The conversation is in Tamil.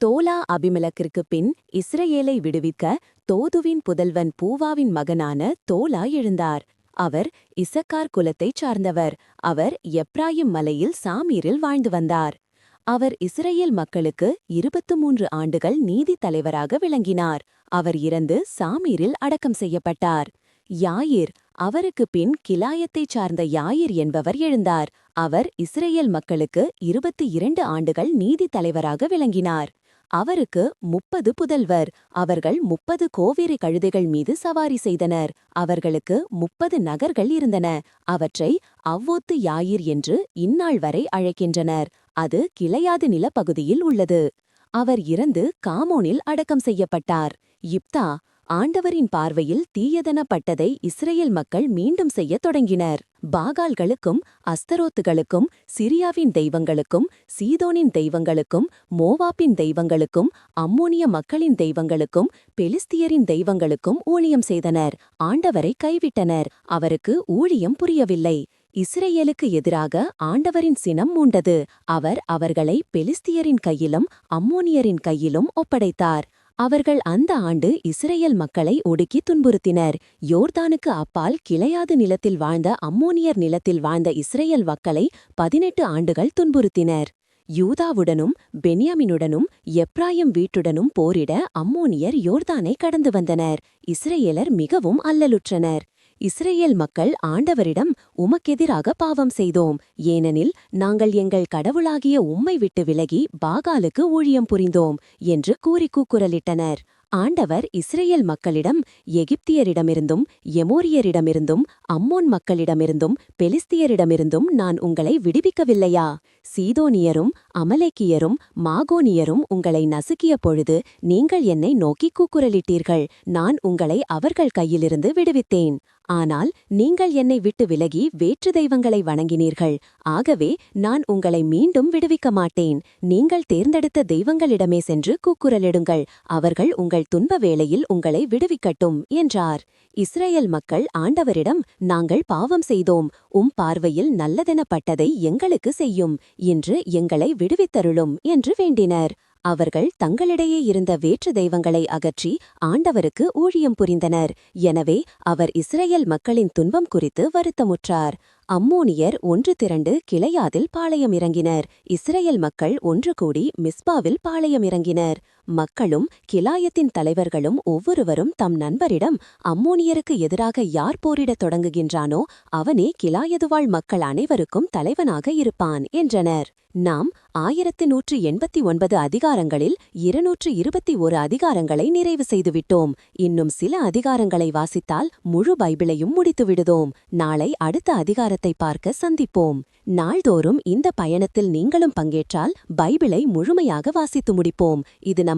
தோலா அபிமலக்கிற்கு பின் இஸ்ரேலை விடுவிக்க தோதுவின் புதல்வன் பூவாவின் மகனான தோலா எழுந்தார். அவர் இசக்கார் குலத்தைச் சார்ந்தவர். அவர் எப்ராயிம் மலையில் சாமீரில் வாழ்ந்து வந்தார். அவர் இஸ்ரேல் மக்களுக்கு இருபத்து மூன்று ஆண்டுகள் நீதி தலைவராக விளங்கினார். அவர் இறந்து சாமீரில் அடக்கம் செய்யப்பட்டார். யாயிர் அவருக்கு பின் கிலாயத்தைச் சார்ந்த யாயிர் என்பவர் எழுந்தார். அவர் இஸ்ரேல் மக்களுக்கு இருபத்தி இரண்டு ஆண்டுகள் நீதி தலைவராக விளங்கினார். அவருக்கு முப்பது புதல்வர் அவர்கள் முப்பது கோவேரி கழுதைகள் மீது சவாரி செய்தனர். அவர்களுக்கு முப்பது நகர்கள் இருந்தன. அவற்றை அவ்வோத்து யாயிர் என்று இந்நாள் வரை அழைக்கின்றனர். அது கிளையாது நிலப்பகுதியில் உள்ளது. அவர் இறந்து காமோனில் அடக்கம் செய்யப்பட்டார். இப்தா ஆண்டவரின் பார்வையில் தீயதனப்பட்டதை இஸ்ரேல் மக்கள் மீண்டும் செய்யத் தொடங்கினர். பாகால்களுக்கும் அஸ்தரோத்துகளுக்கும் சிரியாவின் தெய்வங்களுக்கும் சீதோனின் தெய்வங்களுக்கும் மோவாப்பின் தெய்வங்களுக்கும் அம்மோனிய மக்களின் தெய்வங்களுக்கும் பெலிஸ்தியரின் தெய்வங்களுக்கும் ஊழியம் செய்தனர். ஆண்டவரை கைவிட்டனர். அவருக்கு ஊழியம் புரியவில்லை. இஸ்ரேலுக்கு எதிராக ஆண்டவரின் சினம் மூண்டது. அவர் அவர்களை பெலிஸ்தியரின் கையிலும் அம்மோனியரின் கையிலும் ஒப்படைத்தார். அவர்கள் அந்த ஆண்டு இஸ்ரேல் மக்களை ஒடுக்கி துன்புறுத்தினர். யோர்தானுக்கு அப்பால் கிளையாது நிலத்தில் வாழ்ந்த அம்மோனியர் நிலத்தில் வாழ்ந்த இஸ்ரேல் மக்களை பதினெட்டு ஆண்டுகள் துன்புறுத்தினர். யூதாவுடனும் பென்யாமினுடனும் எப்ராயம் வீட்டுடனும் போரிட அம்மோனியர் யோர்தானை கடந்து வந்தனர். இஸ்ரேலர் மிகவும் அல்லலுற்றனர். இஸ்ரேல் மக்கள் ஆண்டவரிடம் உமக்கெதிராக பாவம் செய்தோம். ஏனெனில் நாங்கள் எங்கள் கடவுளாகிய உம்மை விட்டு விலகி பாகாலுக்கு ஊழியம் புரிந்தோம் என்று கூறி கூக்குரலிட்டனர் ஆண்டவர் இஸ்ரேல் மக்களிடம் எகிப்தியரிடமிருந்தும் எமோரியரிடமிருந்தும் அம்மோன் மக்களிடமிருந்தும் பெலிஸ்தியரிடமிருந்தும் நான் உங்களை விடுவிக்கவில்லையா? சீதோனியரும் அமலேக்கியரும் மாகோனியரும் உங்களை நசுக்கிய பொழுது நீங்கள் என்னை நோக்கி கூக்குரலிட்டீர்கள் நான் உங்களை அவர்கள் கையிலிருந்து விடுவித்தேன். ஆனால் நீங்கள் என்னை விட்டு விலகி வேற்று தெய்வங்களை வணங்கினீர்கள். ஆகவே நான் உங்களை மீண்டும் விடுவிக்க மாட்டேன். நீங்கள் தேர்ந்தெடுத்த தெய்வங்களிடமே சென்று கூக்குரலிடுங்கள். அவர்கள் உங்கள் துன்ப வேளையில் உங்களை விடுவிக்கட்டும் என்றார். இஸ்ரேல் மக்கள் ஆண்டவரிடம் நாங்கள் பாவம் செய்தோம். உம் பார்வையில் நல்லதெனப்பட்டதை எங்களுக்கு செய்யும். இன்று எங்களை விடுவித்தருளும் என்று வேண்டினர். அவர்கள் தங்களிடையே இருந்த வேற்று தெய்வங்களை அகற்றி ஆண்டவருக்கு ஊழியம் புரிந்தனர். எனவே அவர் இஸ்ரேல் மக்களின் துன்பம் குறித்து வருத்தமுற்றார். அம்மோனியர் ஒன்று திரண்டு கிளையாதில் பாளையம் இறங்கினர். இஸ்ரேல் மக்கள் ஒன்று கூடி மிஸ்பாவில் பாளையம் இறங்கினர். மக்களும் கிலாயத்தின் தலைவர்களும் ஒவ்வொருவரும் தம் நண்பரிடம் அம்மோனியருக்கு எதிராக யார் போரிடத் தொடங்குகின்றானோ அவனே கிலாயதுவாழ் மக்கள் அனைவருக்கும் தலைவனாக இருப்பான் என்றனர். நாம் ஆயிரத்து நூற்று எண்பத்தி ஒன்பது அதிகாரங்களில் இருநூற்று இருபத்தி ஒரு அதிகாரங்களை நிறைவு செய்துவிட்டோம். இன்னும் சில அதிகாரங்களை வாசித்தால் முழு பைபிளையும் முடித்துவிடுதோம். நாளை அடுத்த அதிகாரத்தை பார்க்க சந்திப்போம். நாள்தோறும் இந்த பயணத்தில் நீங்களும் பங்கேற்றால் பைபிளை முழுமையாக வாசித்து முடிப்போம். இது நம்